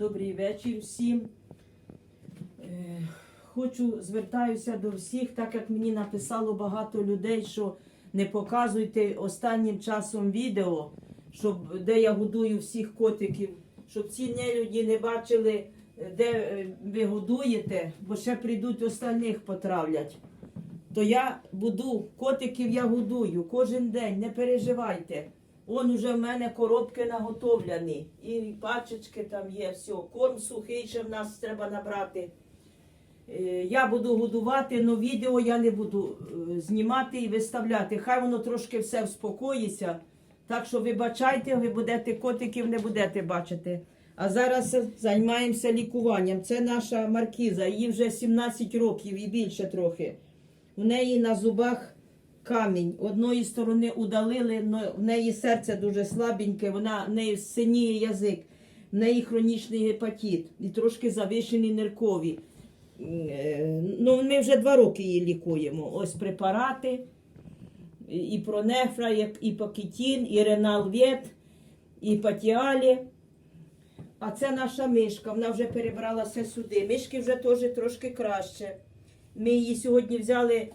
Добрий вечір всім. Е, Хочу звертаюся до всіх, так як мені написало багато людей, що не показуйте останнім часом відео, щоб, де я годую всіх котиків, щоб ці нелюді не бачили, де е, ви годуєте, бо ще прийдуть остальних потравлять. То я буду, котиків я годую кожен день, не переживайте. Он уже в мене коробки наготовлені. І пачечки там є, все. Корм сухий ще в нас треба набрати. Е, Я буду годувати, але відео я не буду е, знімати і виставляти. Хай воно трошки все вспокоїться. Так що вибачайте, ви будете котиків не будете бачити. А зараз займаємося лікуванням. Це наша маркіза, їй вже 17 років і більше трохи. У неї на зубах камінь. Одної сторони удалили, в неї серце дуже слабеньке, вона в неї синіє язик, в неї хронічний гепатит і трошки завишені ниркові. Е, Ну, ми вже два роки її лікуємо. Ось препарати, і- пронефра, і- пакетін, і реналвет, і патіалі. А це наша мишка, вона вже перебралася сюди. Мишки вже теж трошки краще. Ми її сьогодні взяли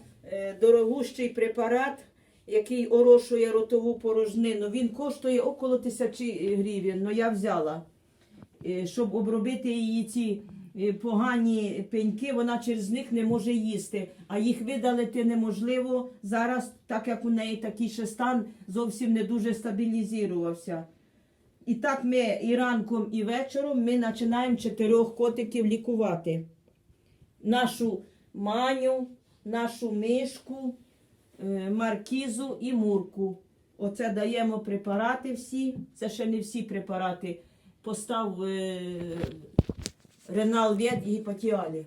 дорогущий препарат, який орошує ротову порожнину. Він коштує около тисячі гривень, але я взяла, Е, щоб обробити її ці е, погані пеньки, вона через них не може їсти. А їх видалити неможливо зараз, так як у неї такий ще стан зовсім не дуже стабілізувався. І так ми і ранком, і вечором ми починаємо чотирьох котиків лікувати. Нашу маню, нашу мишку, е, маркізу і мурку. Оце даємо препарати всі. Це ще не всі препарати. Постав е, Ренал Вет і Гепатіалі.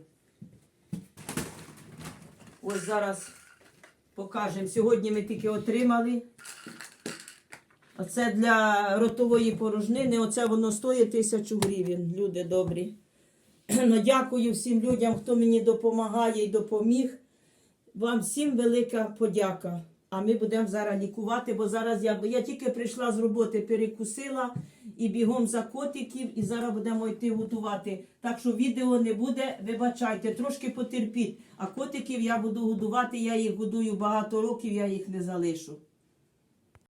Ось зараз покажемо. Сьогодні ми тільки отримали. Оце для ротової порожнини. Оце воно стоїть тисячу гривень, люди добрі. Ну, дякую всім людям, хто мені допомагає і допоміг. Вам всім велика подяка. А ми будемо зараз лікувати, бо зараз я, я тільки прийшла з роботи, перекусила і бігом за котиків, і зараз будемо йти готувати. Так що відео не буде, вибачайте, трошки потерпіть. А котиків я буду годувати, я їх годую багато років, я їх не залишу.